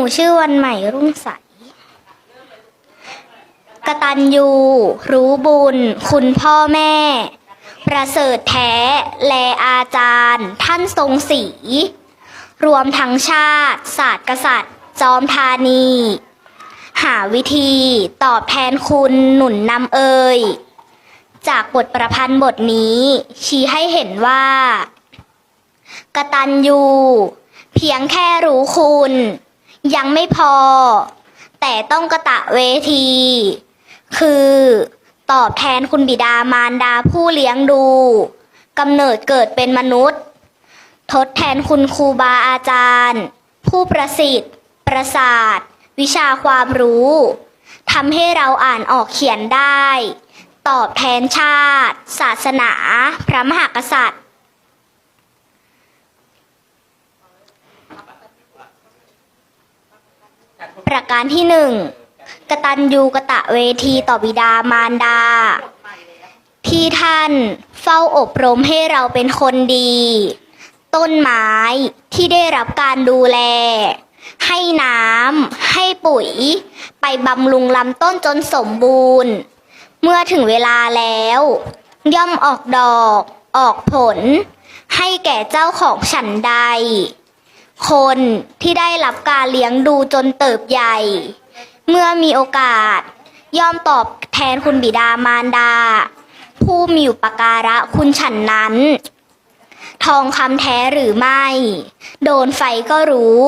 นูชื่อวันใหม่รุ่งใส กตัญญู รู้บุญ คุณพ่อแม่ ประเสริฐแท้ แลอาจารย์ ท่านทรงศรีรวมทั้งชาติ ศาสตร์กษัตริย์ จอมธานี หาวิธีตอบแทนคุณหนุนนำเอ่ยจากบทประพันธ์บทนี้ ชี้ให้เห็นว่ากตัญญู เพียงแค่รู้คุณ ยังไม่พอ แต่ต้องกระตะเวที คือตอบแทนคุณบิดามารดาผู้เลี้ยงดูกำเนิดเกิดเป็นมนุษย์ ทดแทนคุณครูบาอาจารย์ ผู้ประสิทธิ์ ประสาท วิชาความรู้ทำให้เราอ่านออกเขียนได้ ตอบแทนชาติ ศาสนา พระมหากษัตริย์ ประการที่หนึ่งกตัญญูกะตะเวทีต่อบิดามารดา ที่ท่านเฝ้าอบรมให้เราเป็นคนดี ต้นไม้ที่ได้รับการดูแล ให้น้ำให้ปุ๋ย ไปบำรุงลำต้นจนสมบูรณ์ เมื่อถึงเวลาแล้ว ย่อมออกดอก ออกผล ให้แก่เจ้าของฉันใด คนที่ได้รับการเลี้ยงดูจนเติบใหญ่ เมื่อมีโอกาส ย่อมตอบแทนคุณบิดามารดา ผู้มีอุปการะคุณฉันนั้น ทองคำแท้หรือไม่ โดนไฟก็รู้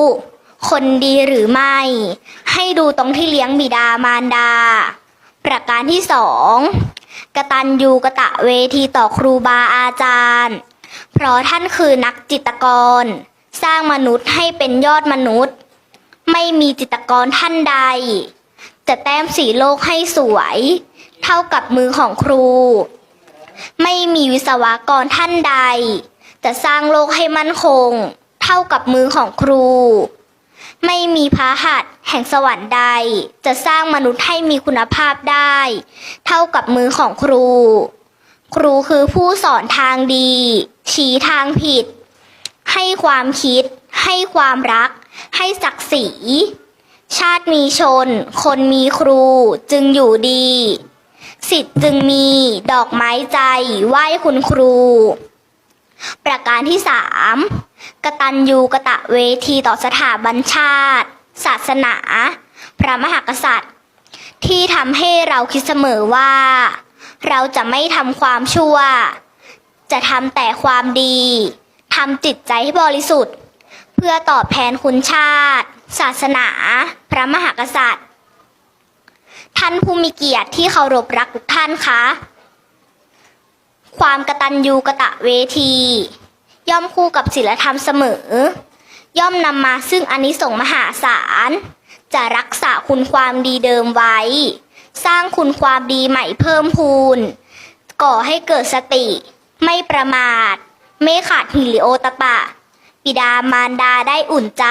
คนดีหรือไม่ ให้ดูตรงที่เลี้ยงบิดามารดา ประการที่สองกตัญญูกะตะเวทีต่อครูบาอาจารย์ เพราะท่านคือนักจิตกร สร้างมนุษย์ให้เป็นยอดมนุษย์ ไม่มีจิตรกรท่านใด จะแต้มสีโลกให้สวย เท่ากับมือของครู ไม่มีวิศวกรท่านใด จะสร้างโลกให้มั่นคง เท่ากับมือของครู ไม่มีพระหัตถ์แห่งสวรรค์ใด จะสร้างมนุษย์ให้มีคุณภาพได้ เท่ากับมือของครู ครูคือผู้สอนทางดี ชี้ทางผิด ให้ความคิด ให้ความรัก ให้ศักดิ์ศรี ชาติมีชน คนมีครู จึงอยู่ดี สิทธิ์จึงมีดอกไม้ใจไหว้คุณครู ประการที่สามกตัญญูกะตะเวทีต่อสถาบันชาติ ศาสนา พระมหากษัตริย์ ที่ทำให้เราคิดเสมอว่า เราจะไม่ทำความชั่ว จะทำแต่ความดี ทำจิตใจให้บริสุทธิ์ เพื่อตอบแทนคุณชาติ ศาสนา พระมหากษัตริย์ ท่านผู้มีเกียรติที่เคารพรักทุกท่านคะความกตัญญูกะตะเวที ย่อมคู่กับศีลธรรมเสมอ ย่อมนำมาซึ่งอานิสงส์มหาศาล จะรักษาคุณความดีเดิมไว้ สร้างคุณความดีใหม่เพิ่มพูน ก่อให้เกิดสติ ไม่ประมาท ไม่ขาดหิริโอตปปะ ปิดามารดาได้อุ่นใจ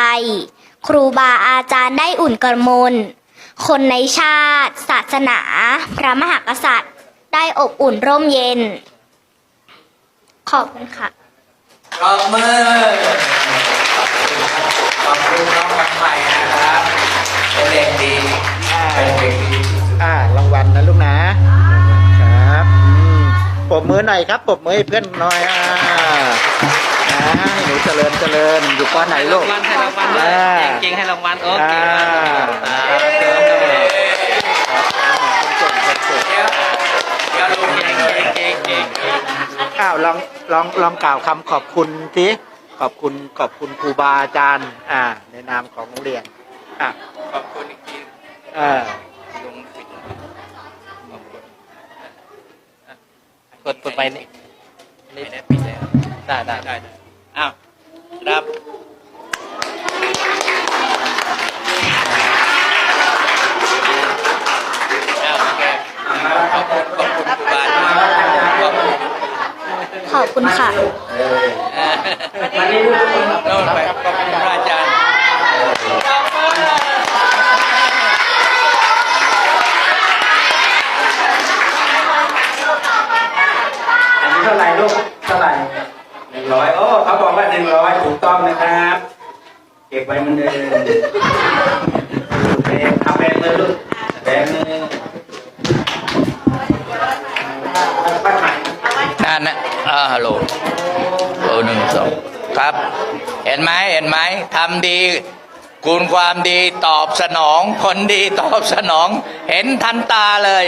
ครูบาอาจารย์ได้อุ่นกระมลคนในชาติ ศาสนา พระมหากษัตริย์ ได้อบอุ่นร่มเย็น ขอบคุณค่ะปรบมือขอบคุณน้องวันใหม่นะครับเป็นเด็กดีเป็นเด็กดีที่สุดอ่ารางวัลนะลูกนะครับอืมปรบมือหน่อยครับปรบมือให้เพื่อนหน่อยอ่าอ่า ให้หนูเจริญเจริญอยู่ก้อนไหนลูกรางวัลให้รางวัลด้วยเก่งให้รางวัลโอเคอ้าวลองลองลองกล่าวคำขอบคุณสิขอบคุณขอบคุณครูบาอาจารย์ อ่า ในนามของโรงเรียนอะขอบคุณอีกทีเออลุงสิขอบคุณกดกดไปนี่ไม่ได้ปิดแล้ว ได้ได้ได้ได้อ้าวครับอ้าวโอเคขอบคุณขอบคุณครูบาด้วยขอบคุณขอบคุณค่ะ วันนี้เราไปขอบคุณพระอาจารย์ อันนี้เท่าไหร่ลูก เท่าไหร่หนึ่งร้อยโอ้เขาบอกว่าหนึ่งร้อยถูก ต้องนะครับ เก็บไว้เหมันเดิมมือลูกแบมือไปใหม่นั่นนะอ่าฮัลโหลโอ้หนึ่งสองครับ เห็นไหมเห็นไหมทำดี คุณความดีตอบสนอง คนดีตอบสนอง เห็นทันตาเลย